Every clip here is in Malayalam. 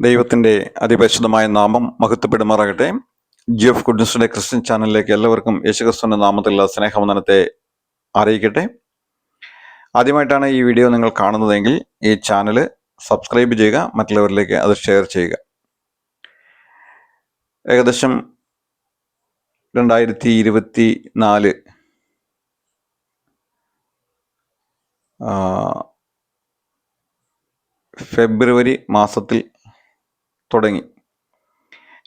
ദൈവത്തിന്റെ അതിപരിശുദ്ധമായ നാമം മഹത്വപ്പെടുമാറാകട്ടെ. ജി എഫ് ക്രിസ്ത്യൻ ചാനലിലേക്ക് എല്ലാവർക്കും യേശുക്രിസ്തുവിന്റെ നാമത്തിലുള്ള സ്നേഹവന്ദനത്തെ അറിയിക്കട്ടെ. ആദ്യമായിട്ടാണ് ഈ വീഡിയോ നിങ്ങൾ കാണുന്നതെങ്കിൽ ഈ ചാനൽ സബ്സ്ക്രൈബ് ചെയ്യുക മറ്റുള്ളവരിലേക്ക് അത് ഷെയർ ചെയ്യുക. ഏകദേശം രണ്ടായിരത്തി ഇരുപത്തി നാല് ഫെബ്രുവരി മാസത്തിൽ തുടങ്ങി.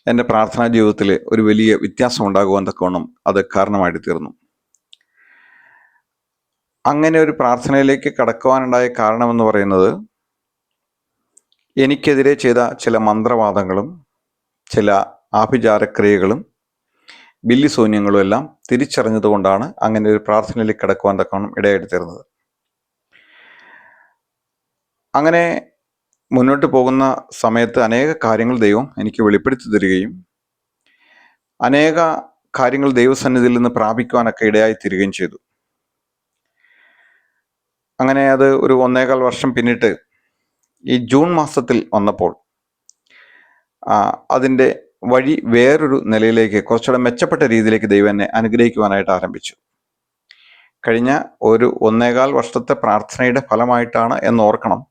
എന്റെ പ്രാർത്ഥനാ ജീവിതത്തിൽ ഒരു വലിയ വ്യത്യാസം ഉണ്ടാകുവാൻ തക്കവണ്ണം അത് കാരണമായിട്ട് തീർന്നു. അങ്ങനെ ഒരു പ്രാർത്ഥനയിലേക്ക് കടക്കുവാനുണ്ടായ കാരണമെന്ന് പറയുന്നത് എനിക്കെതിരെ ചെയ്ത ചില മന്ത്രവാദങ്ങളും ചില ആഭിചാരക്രിയകളും ബില്ലി ബില്ലിശൂന്യങ്ങളും എല്ലാം തിരിച്ചറിഞ്ഞതുകൊണ്ടാണ് അങ്ങനെ ഒരു പ്രാർത്ഥനയിലേക്ക് കടക്കുവാൻ തക്കവണ്ണം ഇടയായിട്ട് തീർന്നത്. അങ്ങനെ മുന്നോട്ട് പോകുന്ന സമയത്ത് അനേക കാര്യങ്ങൾ ദൈവം എനിക്ക് വെളിപ്പെടുത്തി തരികയും അനേക കാര്യങ്ങൾ ദൈവസന്നിധിയിൽ നിന്ന് പ്രാപിക്കുവാനൊക്കെ ഇടയായി തീരുകയും ചെയ്തു. അങ്ങനെ അത് ഒരു ഒന്നേകാൽ വർഷം പിന്നിട്ട് ഈ ജൂൺ മാസത്തിൽ വന്നപ്പോൾ അതിന്റെ വഴി വേറൊരു നിലയിലേക്ക് കുറച്ചുകൂടെ മെച്ചപ്പെട്ട രീതിയിലേക്ക് ദൈവം എന്നെ അനുഗ്രഹിക്കുവാനായിട്ട് ആരംഭിച്ചു. കഴിഞ്ഞ ഒരു ഒന്നേകാൽ വർഷത്തെ പ്രാർത്ഥനയുടെ ഫലമായിട്ടാണ് എന്ന് ഓർക്കണം.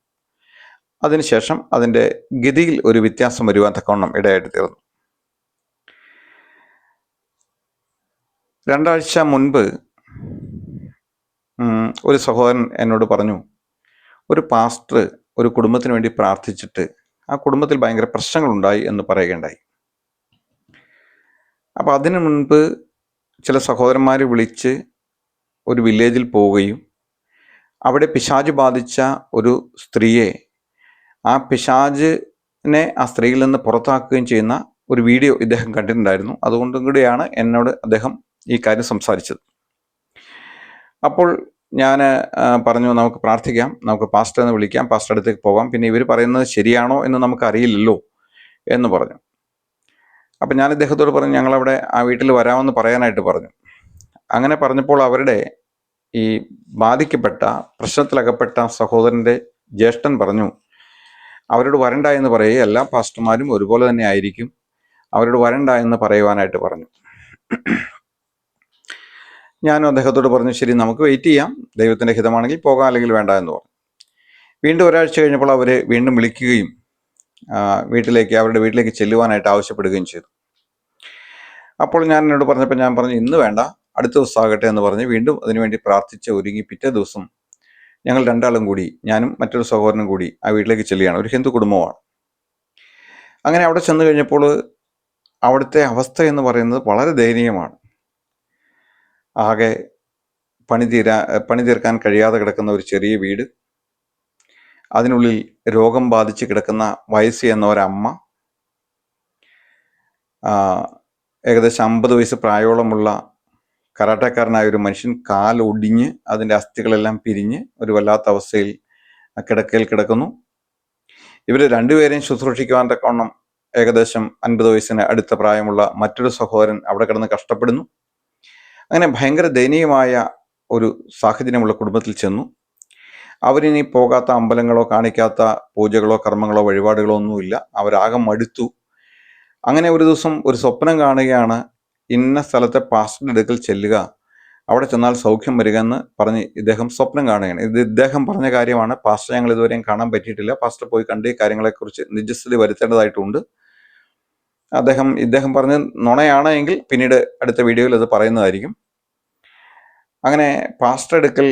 അതിനുശേഷം അതിന്റെ ഗതിയിൽ ഒരു വ്യത്യാസം വരുവാൻ തക്കവണ്ണം ഇടയായിട്ട് തീർന്നു. രണ്ടാഴ്ച മുൻപ് ഒരു സഹോദരൻ എന്നോട് പറഞ്ഞു ഒരു പാസ്റ്റർ ഒരു കുടുംബത്തിന് വേണ്ടി പ്രാർത്ഥിച്ചിട്ട് ആ കുടുംബത്തിൽ ഭയങ്കര പ്രശ്നങ്ങളുണ്ടായി എന്ന് പറയുകയുണ്ടായി. അപ്പോൾ അതിനു മുൻപ് ചില സഹോദരന്മാർ വിളിച്ച് ഒരു വില്ലേജിൽ പോവുകയും അവിടെ പിശാജ് ബാധിച്ച ഒരു സ്ത്രീയെ ആ പിശാജിനെ ആ സ്ത്രീയിൽ നിന്ന് പുറത്താക്കുകയും ചെയ്യുന്ന ഒരു വീഡിയോ ഇദ്ദേഹം കണ്ടിട്ടുണ്ടായിരുന്നു. അതുകൊണ്ടും കൂടിയാണ് എന്നോട് അദ്ദേഹം ഈ കാര്യം സംസാരിച്ചത്. അപ്പോൾ ഞാൻ പറഞ്ഞു നമുക്ക് പ്രാർത്ഥിക്കാം നമുക്ക് പാസ്റ്റർ എന്ന് വിളിക്കാം പാസ്റ്റർ അടുത്തേക്ക് പോകാം. പിന്നെ ഇവർ പറയുന്നത് ശരിയാണോ എന്ന് നമുക്കറിയില്ലല്ലോ എന്ന് പറഞ്ഞു. അപ്പം ഞാൻ ഇദ്ദേഹത്തോട് പറഞ്ഞു ഞങ്ങളവിടെ ആ വീട്ടിൽ വരാമെന്ന് പറയാനായിട്ട് പറഞ്ഞു. അങ്ങനെ പറഞ്ഞപ്പോൾ അവരുടെ ഈ ബാധിക്കപ്പെട്ട പ്രശ്നത്തിലകപ്പെട്ട സഹോദരന്റെ ജ്യേഷ്ഠൻ പറഞ്ഞു അവരോട് വരണ്ട എന്ന് പറയുക എല്ലാ പാസ്റ്റർമാരും ഒരുപോലെ തന്നെ ആയിരിക്കും. അവരോട് വരണ്ട എന്ന് പറയുവാനായിട്ട് പറഞ്ഞു. ഞാനും അദ്ദേഹത്തോട് പറഞ്ഞു ശരി നമുക്ക് വെയിറ്റ് ചെയ്യാം. ദൈവത്തിന്റെ ഹിതമാണെങ്കിൽ പോകാം അല്ലെങ്കിൽ വേണ്ട എന്ന് പറഞ്ഞു. വീണ്ടും ഒരാഴ്ച കഴിഞ്ഞപ്പോൾ അവർ വീണ്ടും വിളിക്കുകയും വീട്ടിലേക്ക് അവരുടെ വീട്ടിലേക്ക് ചെല്ലുവാനായിട്ട് ആവശ്യപ്പെടുകയും ചെയ്തു. അപ്പോൾ ഞാൻ എന്നോട് പറഞ്ഞപ്പോൾ ഞാൻ പറഞ്ഞു ഇന്ന് വേണ്ട അടുത്ത ദിവസം ആകട്ടെ എന്ന് പറഞ്ഞ് വീണ്ടും അതിനുവേണ്ടി പ്രാർത്ഥിച്ച് ഒരുങ്ങി പിറ്റേ ദിവസം ഞങ്ങൾ രണ്ടാളും കൂടി ഞാനും മറ്റൊരു സഹോദരനും കൂടി ആ വീട്ടിലേക്ക് ചെല്ലുകയാണ്. ഒരു ഹിന്ദു കുടുംബമാണ്. അങ്ങനെ അവിടെ ചെന്ന് കഴിഞ്ഞപ്പോൾ അവിടുത്തെ അവസ്ഥ എന്ന് പറയുന്നത് വളരെ ദയനീയമാണ്. ആകെ പണി തീരാ പണി തീർക്കാൻ കഴിയാതെ കിടക്കുന്ന ഒരു ചെറിയ വീട്. അതിനുള്ളിൽ രോഗം ബാധിച്ച് കിടക്കുന്ന വയസ്സ് എന്ന ഒരമ്മ. ഏകദേശം അമ്പത് വയസ്സ് പ്രായോളമുള്ള കരാട്ടക്കാരനായ ഒരു മനുഷ്യൻ കാലൊടിഞ്ഞ് അതിന്റെ അസ്ഥികളെല്ലാം പിരിഞ്ഞ് ഒരു വല്ലാത്ത അവസ്ഥയിൽ കിടക്കയിൽ കിടക്കുന്നു. ഇവർ രണ്ടുപേരെയും ശുശ്രൂഷിക്കുവാൻ തക്കവണ്ണം ഏകദേശം അൻപത് വയസ്സിന് അടുത്ത പ്രായമുള്ള മറ്റൊരു സഹോദരൻ അവിടെ കിടന്ന് കഷ്ടപ്പെടുന്നു. അങ്ങനെ ഭയങ്കര ദയനീയമായ ഒരു സാഹചര്യമുള്ള കുടുംബത്തിൽ ചെന്നു. അവരിനി പോകാത്ത അമ്പലങ്ങളോ കാണിക്കാത്ത പൂജകളോ കർമ്മങ്ങളോ വഴിപാടുകളോ ഒന്നുമില്ല. അവരാകെ മടുത്തു. അങ്ങനെ ഒരു ദിവസം ഒരു സ്വപ്നം കാണുകയാണ് ഇന്ന സ്ഥലത്തെ പാസ്റ്ററിന്റെ അടുക്കൽ ചെല്ലുക. അവിടെ ചെന്നാൽ സൗഖ്യം വരിക എന്ന് പറഞ്ഞ് ഇദ്ദേഹം സ്വപ്നം കാണുകയാണ്. ഇത് ഇദ്ദേഹം പറഞ്ഞ കാര്യമാണ്. പാസ്റ്റർ ഞങ്ങൾ ഇതുവരെയും കാണാൻ പറ്റിയിട്ടില്ല. പാസ്റ്റർ പോയി കണ്ട് ഈ കാര്യങ്ങളെക്കുറിച്ച് നിജസ്ഥിതി വരുത്തേണ്ടതായിട്ടുണ്ട്. അദ്ദേഹം ഇദ്ദേഹം പറഞ്ഞ നുണയാണ് എങ്കിൽ പിന്നീട് അടുത്ത വീഡിയോയിൽ അത് പറയുന്നതായിരിക്കും. അങ്ങനെ പാസ്റ്റർ അടുക്കൽ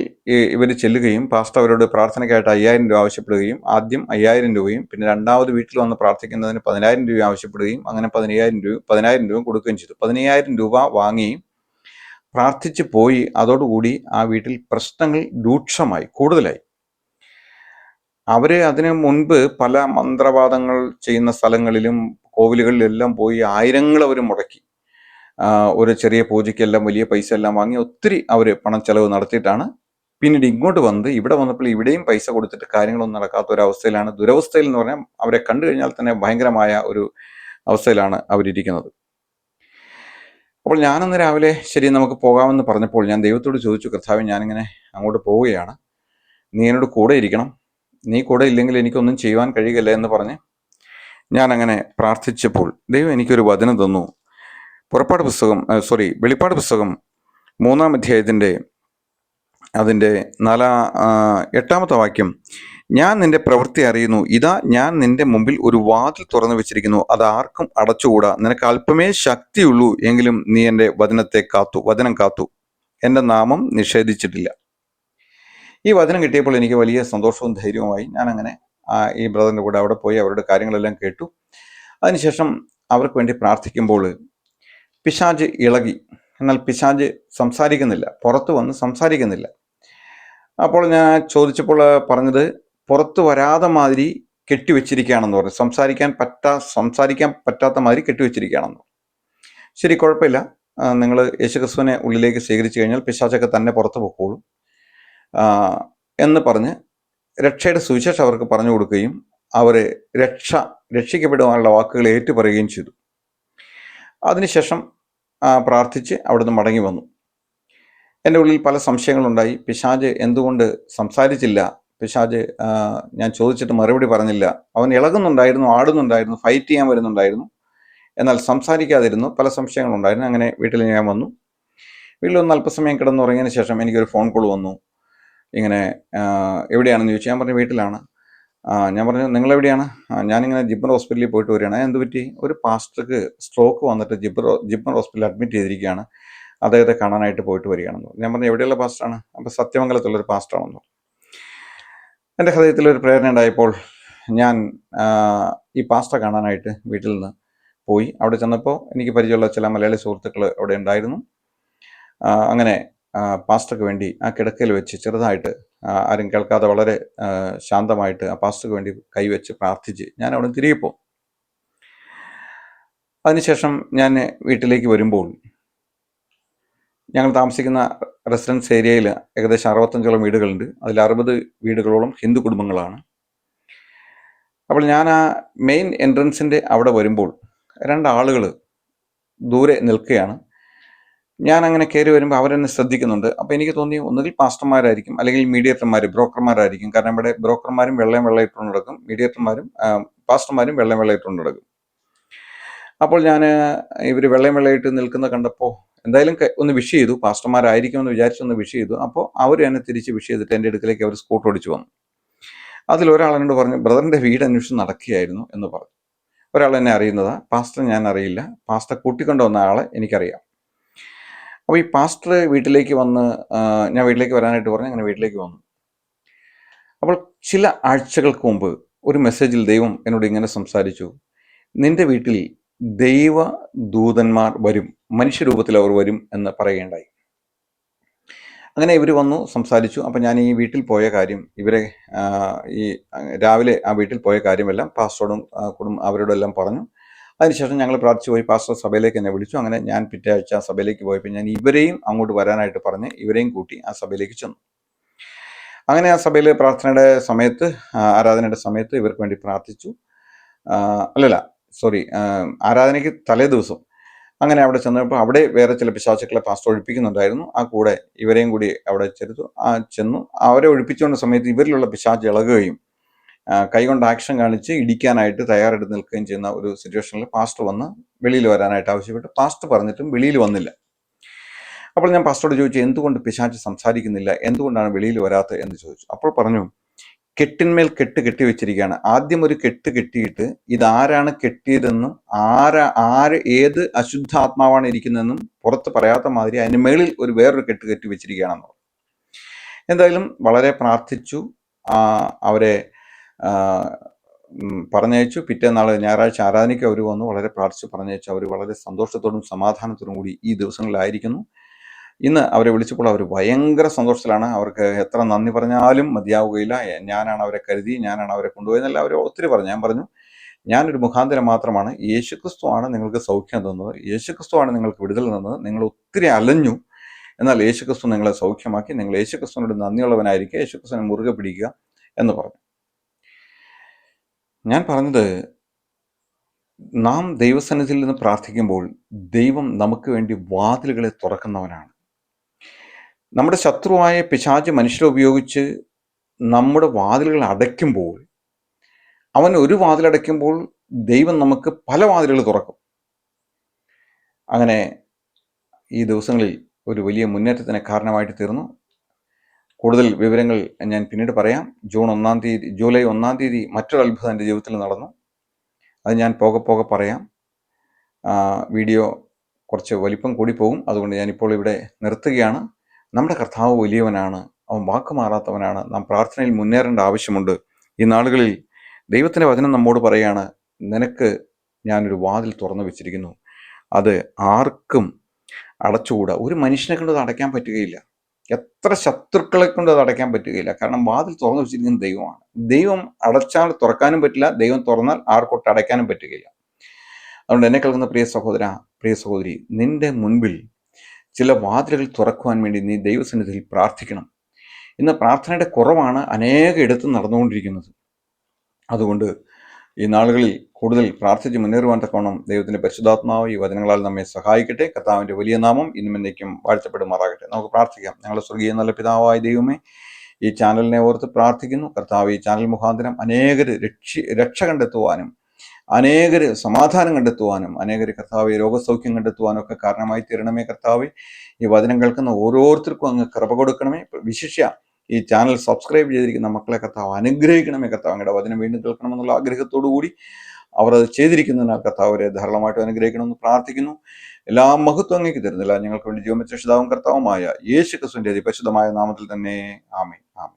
ഇവർ ചെല്ലുകയും പാസ്റ്റർ അവരോട് പ്രാർത്ഥനയ്ക്കായിട്ട് അയ്യായിരം രൂപ ആവശ്യപ്പെടുകയും ആദ്യം അയ്യായിരം രൂപയും പിന്നെ രണ്ടാമത് വീട്ടിൽ വന്ന് പ്രാർത്ഥിക്കുന്നതിന് പതിനായിരം രൂപ ആവശ്യപ്പെടുകയും അങ്ങനെ പതിനയ്യായിരം രൂപ പതിനായിരം രൂപ കൊടുക്കുകയും ചെയ്തു. പതിനയ്യായിരം രൂപ വാങ്ങി പ്രാർത്ഥിച്ചു പോയി. അതോടുകൂടി ആ വീട്ടിൽ പ്രശ്നങ്ങൾ രൂക്ഷമായി കൂടുതലായി. അവർ അതിനു മുൻപ് പല മന്ത്രവാദങ്ങൾ ചെയ്യുന്ന സ്ഥലങ്ങളിലും കോവിലുകളിലെല്ലാം പോയി ആയിരങ്ങൾ അവർ മുടക്കി. ഒരു ചെറിയ പൂജയ്ക്കെല്ലാം വലിയ പൈസ എല്ലാം വാങ്ങി ഒത്തിരി അവർ പണം ചെലവ് നടത്തിയിട്ടാണ് പിന്നീട് ഇങ്ങോട്ട് വന്ന് ഇവിടെ വന്നപ്പോൾ ഇവിടെയും പൈസ കൊടുത്തിട്ട് കാര്യങ്ങളൊന്നും നടക്കാത്ത ഒരു അവസ്ഥയിലാണ് ദുരവസ്ഥയിൽ എന്ന് പറഞ്ഞാൽ അവരെ കണ്ടു കഴിഞ്ഞാൽ തന്നെ ഭയങ്കരമായ ഒരു അവസ്ഥയിലാണ് അവരിയ്ക്കുന്നത് അപ്പോൾ ഞാനന്ന് രാവിലെ ശരി നമുക്ക് പോകാമെന്ന് പറഞ്ഞപ്പോൾ ഞാൻ ദൈവത്തോട് ചോദിച്ചു കർത്താവ് ഞാനിങ്ങനെ അങ്ങോട്ട് പോവുകയാണ്. നീ എന്നോട് കൂടെ ഇരിക്കണം. നീ കൂടെ ഇല്ലെങ്കിൽ എനിക്കൊന്നും ചെയ്യുവാൻ കഴിയുകയില്ല എന്ന് പറഞ്ഞ് ഞാനങ്ങനെ പ്രാർത്ഥിച്ചപ്പോൾ ദൈവം എനിക്കൊരു വചനം തന്നു. പുറപ്പാട് പുസ്തകം സോറി വെളിപ്പാട് പുസ്തകം മൂന്നാം അധ്യായത്തിന്റെ അതിന്റെ നാലാ എട്ടാമത്തെ വാക്യം. ഞാൻ നിന്റെ പ്രവൃത്തി അറിയുന്നു. ഇതാ ഞാൻ നിന്റെ മുമ്പിൽ ഒരു വാതിൽ തുറന്നു വെച്ചിരിക്കുന്നു. അത് ആർക്കും അടച്ചുകൂടാ. നിനക്ക് അല്പമേ ശക്തിയുള്ളൂ എങ്കിലും നീ എന്റെ വചനത്തെ കാത്തു വചനം കാത്തു. എന്റെ നാമം നിഷേധിച്ചിട്ടില്ല. ഈ വചനം കിട്ടിയപ്പോൾ എനിക്ക് വലിയ സന്തോഷവും ധൈര്യവുമായി ഞാൻ അങ്ങനെ ഈ ബ്രദറിന്റെ കൂടെ അവിടെ പോയി അവരുടെ കാര്യങ്ങളെല്ലാം കേട്ടു. അതിനുശേഷം അവർക്ക് വേണ്ടി പ്രാർത്ഥിക്കുമ്പോൾ പിശാജ് ഇളകി. എന്നാൽ പിശാജ് സംസാരിക്കുന്നില്ല. പുറത്ത് വന്ന് സംസാരിക്കുന്നില്ല. അപ്പോൾ ഞാൻ ചോദിച്ചപ്പോൾ പറഞ്ഞത് പുറത്ത് വരാതെ മാതിരി കെട്ടിവെച്ചിരിക്കുകയാണെന്ന് പറഞ്ഞു. സംസാരിക്കാൻ പറ്റാ സംസാരിക്കാൻ പറ്റാത്ത മാതിരി കെട്ടിവെച്ചിരിക്കുകയാണെന്ന് ശരി കുഴപ്പമില്ല. നിങ്ങൾ യേശുക്രിസ്തുവിനെ ഉള്ളിലേക്ക് സ്വീകരിച്ചു കഴിഞ്ഞാൽ പിശാചൊക്കെ തന്നെ പുറത്ത് പൊക്കോളും. എന്ന് പറഞ്ഞ് രക്ഷയുടെ സുവിശേഷം അവർക്ക് പറഞ്ഞു കൊടുക്കുകയും അവർ രക്ഷ രക്ഷിക്കപ്പെടുവാനുള്ള വാക്കുകൾ ഏറ്റുപറയുകയും ചെയ്തു. അതിനുശേഷം പ്രാർത്ഥിച്ച് അവിടുന്ന് മടങ്ങി വന്നു. എന്റെ ഉള്ളിൽ പല സംശയങ്ങളുണ്ടായി. പിശാജ് എന്തുകൊണ്ട് സംസാരിച്ചില്ല? പിശാജ് ഞാൻ ചോദിച്ചിട്ട് മറുപടി പറഞ്ഞില്ല. അവൻ ഇളകുന്നുണ്ടായിരുന്നു ആടുന്നുണ്ടായിരുന്നു ഫൈറ്റ് ചെയ്യാൻ വരുന്നുണ്ടായിരുന്നു. എന്നാൽ സംസാരിക്കാതിരുന്നു. പല സംശയങ്ങളുണ്ടായിരുന്നു. അങ്ങനെ വീട്ടിൽ ഞാൻ വന്നു. വീട്ടിൽ ഒന്ന് അല്പസമയം കിടന്നുറങ്ങിയതിന് ശേഷം എനിക്കൊരു ഫോൺ കോൾ വന്നു. ഇങ്ങനെ എവിടെയാണെന്ന് ചോദിച്ചു. ഞാൻ പറഞ്ഞു വീട്ടിലാണ്. ആ, ഞാൻ പറഞ്ഞു നിങ്ങൾ എവിടെയാണ് ഞാനിങ്ങനെ ജിബ്ബർ ഹോസ്പിറ്റലിൽ പോയിട്ട് വരികയാണ്. എന്ത് പറ്റി? ഒരു പാസ്റ്റർക്ക് സ്ട്രോക്ക് വന്നിട്ട് ജിബ്ബർ ജിബ്ബർ ഹോസ്പിറ്റലിൽ അഡ്മിറ്റ് ചെയ്തിരിക്കുകയാണ്. അദ്ദേഹത്തെ കാണാനായിട്ട് പോയിട്ട് വരികയാണെന്ന് ഞാൻ പറഞ്ഞു എവിടെയുള്ള പാസ്റ്ററാണ്? അപ്പോൾ സത്യമംഗലത്തുള്ളൊരു പാസ്റ്ററാണെന്ന്. എന്റെ ഹൃദയത്തിൽ ഒരു പ്രേരണ ഉണ്ടായപ്പോൾ ഞാൻ ഈ പാസ്റ്റർ കാണാനായിട്ട് വീട്ടിൽ നിന്ന് പോയി. അവിടെ ചെന്നപ്പോൾ എനിക്ക് പരിചയമുള്ള ചില മലയാളി സുഹൃത്തുക്കൾ അവിടെ ഉണ്ടായിരുന്നു. അങ്ങനെ പാസ്റ്റർക്ക് വേണ്ടി ആ കിടക്കയിൽ വെച്ച് ചെറുതായിട്ട് ആരും കേൾക്കാതെ വളരെ ശാന്തമായിട്ട് ആ പാസ്റ്റർക്ക് വേണ്ടി കൈവച്ച് പ്രാർത്ഥിച്ച് ഞാൻ അവിടെ തിരികെ പോകും. അതിനുശേഷം ഞാൻ വീട്ടിലേക്ക് വരുമ്പോൾ ഞങ്ങൾ താമസിക്കുന്ന റെസിഡൻസ് ഏരിയയിൽ ഏകദേശം അറുപത്തഞ്ചോളം വീടുകളുണ്ട്. അതിൽ അറുപത് വീടുകളോളം ഹിന്ദു കുടുംബങ്ങളാണ്. അപ്പോൾ ഞാൻ ആ മെയിൻ എൻട്രൻസിന്റെ അവിടെ വരുമ്പോൾ രണ്ടാളുകൾ ദൂരെ നിൽക്കുകയാണ്. ഞാൻ അങ്ങനെ കയറി വരുമ്പോൾ അവരെന്നെ ശ്രദ്ധിക്കുന്നുണ്ട്. അപ്പോൾ എനിക്ക് തോന്നി ഒന്നുകിൽ പാസ്റ്റർമാരായിരിക്കും അല്ലെങ്കിൽ മീഡിയേറ്റർമാർ ബ്രോക്കർമാരായിരിക്കും. കാരണം ഇവിടെ ബ്രോക്കർമാരും വെള്ളം വെള്ളയിട്ടുകൊണ്ട് നടക്കും. മീഡിയേറ്റർമാരും പാസ്റ്റർമാരും വെള്ളം വെള്ളയിട്ടുകൊണ്ട് നടക്കും. അപ്പോൾ ഞാൻ ഇവർ വെള്ളം വെള്ളയിട്ട് നിൽക്കുന്ന കണ്ടപ്പോൾ എന്തായാലും ഒന്ന് വിഷ് ചെയ്തു. പാസ്റ്റർമാരായിരിക്കുമെന്ന് എന്ന് ഒന്ന് വിഷ് ചെയ്തു. അപ്പോൾ അവർ എന്നെ തിരിച്ച് വിഷ് ചെയ്തിട്ട് എന്റെ അടുക്കലേക്ക് അവർ സ്കൂട്ട് ഓടിച്ചു വന്നു. അതിൽ ഒരാൾ എന്നോട് പറഞ്ഞു ബ്രദറിന്റെ വീട് അന്വേഷിച്ച് നടക്കുകയായിരുന്നു എന്ന് പറഞ്ഞു. ഒരാൾ എന്നെ അറിയുന്നതാണ് പാസ്റ്റർ ഞാൻ അറിയില്ല. പാസ്റ്റർ കൂട്ടിക്കൊണ്ടുവന്ന ആളെ എനിക്കറിയാം. അപ്പോൾ ഈ പാസ്റ്റർ വീട്ടിലേക്ക് വന്ന് ഞാൻ വീട്ടിലേക്ക് വരാനായിട്ട് പറഞ്ഞു അങ്ങനെ വീട്ടിലേക്ക് വന്നു. അപ്പോൾ ചില ആഴ്ചകൾക്ക് മുമ്പ് ഒരു മെസ്സേജിൽ ദൈവം എന്നോട് ഇങ്ങനെ സംസാരിച്ചു. നിന്റെ വീട്ടിൽ ദൈവ ദൂതന്മാർ വരും മനുഷ്യരൂപത്തിൽ അവർ വരും എന്ന് പറയേണ്ടായി അങ്ങനെ ഇവർ വന്നു സംസാരിച്ചു. അപ്പം ഞാൻ ഈ വീട്ടിൽ പോയ കാര്യം ഇവരെ ഈ രാവിലെ ആ വീട്ടിൽ പോയ കാര്യമെല്ലാം പാസ്റ്ററോടും ആ, കുടുംബം അവരോടെല്ലാം പറഞ്ഞു. അതിനുശേഷം ഞങ്ങൾ പ്രാർത്ഥിച്ചു പോയി പാസ്റ്റർ സഭയിലേക്ക് എന്നെ വിളിച്ചു. അങ്ങനെ ഞാൻ പിറ്റേ ആഴ്ച സഭയിലേക്ക് പോയപ്പോൾ ഞാൻ ഇവരെയും അങ്ങോട്ട് വരാനായിട്ട് പറഞ്ഞ് ഇവരെയും കൂട്ടി ആ സഭയിലേക്ക് ചെന്നു. അങ്ങനെ ആ സഭയിൽ പ്രാർത്ഥനയുടെ സമയത്ത് ആരാധനയുടെ സമയത്ത് ഇവർക്ക് വേണ്ടി പ്രാർത്ഥിച്ചു. അല്ലല്ല സോറി ആരാധനയ്ക്ക് തലേ ദിവസം. അങ്ങനെ അവിടെ ചെന്നപ്പോൾ അവിടെ വേറെ ചില പിശാചുക്കളെ പാസ്റ്റർ ഒഴിപ്പിക്കുന്നുണ്ടായിരുന്നു. ആ കൂടെ ഇവരെയും കൂടി അവിടെ ചെറുത്തു ആ ചെന്നു. അവരെ ഒഴിപ്പിച്ചുകൊണ്ട സമയത്ത് ഇവരിലുള്ള പിശാച് ഇളകുകയും കൈകൊണ്ട് ആക്ഷൻ കാണിച്ച് ഇടിക്കാനായിട്ട് തയ്യാറെടുത്ത് നിൽക്കുകയും ചെയ്യുന്ന ഒരു സിറ്റുവേഷനിൽ പാസ്റ്റർ വന്ന് വെളിയിൽ വരാനായിട്ട് ആവശ്യപ്പെട്ട് പാസ്റ്റർ പറഞ്ഞിട്ടും വെളിയിൽ വന്നില്ല. അപ്പോൾ ഞാൻ പാസ്റ്ററോട് ചോദിച്ചു എന്തുകൊണ്ട് പിശാച്ച് സംസാരിക്കുന്നില്ല? എന്തുകൊണ്ടാണ് വെളിയിൽ വരാത്തത്? എന്ന് ചോദിച്ചു. അപ്പോൾ പറഞ്ഞു കെട്ടിന്മേൽ കെട്ട് കെട്ടി വെച്ചിരിക്കുകയാണ്. ആദ്യം ഒരു കെട്ട് കെട്ടിയിട്ട് ഇതാരാണ് കെട്ടിയതെന്നും ആരാ ആര് ഏത് അശുദ്ധാത്മാവാണ് ഇരിക്കുന്നതെന്നും പുറത്ത് പറയാത്ത മാതിരി അതിന് മേളിൽ ഒരു വേറൊരു കെട്ട് കെട്ടി വെച്ചിരിക്കുകയാണെന്ന് എന്തായാലും വളരെ പ്രാർത്ഥിച്ചു. അവരെ പറഞ്ഞയച്ചു. പിറ്റേന്നാൾ ഞായറാഴ്ച ആരാധനയ്ക്ക് അവർ വന്നു. വളരെ പ്രാർത്ഥിച്ച് പറഞ്ഞയച്ചു. അവർ വളരെ സന്തോഷത്തോടും സമാധാനത്തോടും കൂടി ഈ ദിവസങ്ങളിലായിരിക്കുന്നു. ഇന്ന് അവരെ വിളിച്ചപ്പോൾ അവർ ഭയങ്കര സന്തോഷത്തിലാണ്. അവർക്ക് എത്ര നന്ദി പറഞ്ഞാലും മതിയാവുകയില്ല. ഞാനാണ് അവരെ കരുതി ഞാനാണ് അവരെ കൊണ്ടുപോയെന്നല്ല അവർ ഒത്തിരി പറഞ്ഞു. ഞാൻ പറഞ്ഞു ഞാനൊരു മുഖാന്തരം മാത്രമാണ് യേശുക്രിസ്തുവാണ് നിങ്ങൾക്ക് സൗഖ്യം തന്നത്. യേശുക്രിസ്തുവാണ് നിങ്ങൾക്ക് വിടുതൽ തന്നത്. നിങ്ങൾ ഒത്തിരി അലഞ്ഞു. എന്നാൽ യേശുക്രിസ്തു നിങ്ങളെ സൗഖ്യമാക്കി. നിങ്ങൾ യേശുക്രിസ്തുവിനോട് നന്ദിയുള്ളവനായിരിക്കുക. യേശുക്രിസ്തുവിനെ മുറുകെ പിടിക്കുക എന്ന് പറഞ്ഞു. ഞാൻ പറഞ്ഞത് നാം ദൈവസന്നിധിയിൽ നിന്ന് പ്രാർത്ഥിക്കുമ്പോൾ ദൈവം നമുക്ക് വേണ്ടി വാതിലുകളെ തുറക്കുന്നവനാണ്. നമ്മുടെ ശത്രുവായ പിശാച് മനുഷ്യരെ ഉപയോഗിച്ച് നമ്മുടെ വാതിലുകൾ അടയ്ക്കുമ്പോൾ അവൻ ഒരു വാതിലടയ്ക്കുമ്പോൾ ദൈവം നമുക്ക് പല വാതിലുകൾ തുറക്കും. അങ്ങനെ ഈ ദിവസങ്ങളിൽ ഒരു വലിയ മുന്നേറ്റത്തിന് കാരണമായിട്ട് തീർന്നു. കൂടുതൽ വിവരങ്ങൾ ഞാൻ പിന്നീട് പറയാം. ജൂൺ ഒന്നാം തീയതി ജൂലൈ ഒന്നാം തീയതി മറ്റൊരു അത്ഭുതം എന്റെ ജീവിതത്തിൽ നടന്നു. അത് ഞാൻ പോകെ പോകെ പറയാം. വീഡിയോ കുറച്ച് വലിപ്പം കൂടി പോകും. അതുകൊണ്ട് ഞാനിപ്പോൾ ഇവിടെ നിർത്തുകയാണ്. നമ്മുടെ കർത്താവ് വലിയവനാണ്. അവൻ വാക്ക് മാറാത്തവനാണ്. നാം പ്രാർത്ഥനയിൽ മുന്നേറേണ്ട ആവശ്യമുണ്ട്. ഈ നാളുകളിൽ ദൈവത്തിന്റെ വചനം നമ്മോട് പറയാണ് നിനക്ക് ഞാനൊരു വാതിൽ തുറന്നു വെച്ചിരിക്കുന്നു. അത് ആർക്കും അടച്ചുകൂടാ. ഒരു മനുഷ്യനെ കൊണ്ട് അത് അടയ്ക്കാൻ പറ്റുകയില്ല. എത്ര ശത്രുക്കളെ കൊണ്ട് അത് അടയ്ക്കാൻ പറ്റുകയില്ല. കാരണം വാതിൽ തുറന്നു വെച്ചിരിക്കുന്ന ദൈവമാണ്. ദൈവം അടച്ചാൽ തുറക്കാനും പറ്റില്ല. ദൈവം തുറന്നാൽ ആർക്കൊട്ട് അടയ്ക്കാനും പറ്റുകയില്ല. അതുകൊണ്ട് എന്നെ കേൾക്കുന്ന പ്രിയ സഹോദര പ്രിയ സഹോദരി നിന്റെ മുൻപിൽ ചില വാതിലുകൾ തുറക്കുവാൻ വേണ്ടി നീ ദൈവസന്നിധിയിൽ പ്രാർത്ഥിക്കണം. ഇന്ന് പ്രാർത്ഥനയുടെ കുറവാണ് അനേക ഇടത്ത് നടന്നുകൊണ്ടിരിക്കുന്നത്. അതുകൊണ്ട് ഈ നാളുകളിൽ കൂടുതൽ പ്രാർത്ഥിച്ച് മുന്നേറുവാൻ തക്കവണ്ണം ദൈവത്തിന്റെ പരിശുദ്ധാത്മാവ് ഈ വചനങ്ങളാൽ നമ്മെ സഹായിക്കട്ടെ. കർത്താവിന്റെ വലിയ നാമം ഇന്നും എന്നേക്കും വാഴ്ത്തപ്പെടുമാറാകട്ടെ. നമുക്ക് പ്രാർത്ഥിക്കാം. ഞങ്ങളുടെ സ്വർഗീയ നല്ല പിതാവായ ദൈവമേ ഈ ചാനലിനെ ഓർത്ത് പ്രാർത്ഥിക്കുന്നു. കർത്താവ് ഈ ചാനൽ മുഖാന്തരം അനേകർ രക്ഷി രക്ഷ കണ്ടെത്തുവാനും അനേകർ സമാധാനം കണ്ടെത്തുവാനും അനേകർ കർത്താവ് രോഗസൗഖ്യം കണ്ടെത്തുവാനും ഒക്കെ കാരണമായി തീരണമേ കർത്താവ്. ഈ വചനം കേൾക്കുന്ന ഓരോരുത്തർക്കും അങ്ങ് കൃപ കൊടുക്കണമേ. വിശിഷ്യ ഈ ചാനൽ സബ്സ്ക്രൈബ് ചെയ്തിരിക്കുന്ന മക്കളെ കർത്താവ് അനുഗ്രഹിക്കണമേ കർത്താവ്. അങ്ങയുടെ വചനം വീണ്ടും കേൾക്കണമെന്നുള്ള ആഗ്രഹത്തോടു കൂടി അവർ അത് ചെയ്തിരിക്കുന്നതിനാൽ കർത്താവ് അവരെ ധാരാളമായിട്ട് അനുഗ്രഹിക്കണമെന്ന് പ്രാർത്ഥിക്കുന്നു. എല്ലാ മഹത്വം അങ്ങേക്ക് തരുന്നില്ല. ഞങ്ങൾക്ക് വേണ്ടി രക്ഷിതാവും കർത്താവുമായ യേശു ക്രിസ്തുവിന്റെ അതിപരിശുദ്ധമായ നാമത്തിൽ തന്നെ ആമേ ആമേ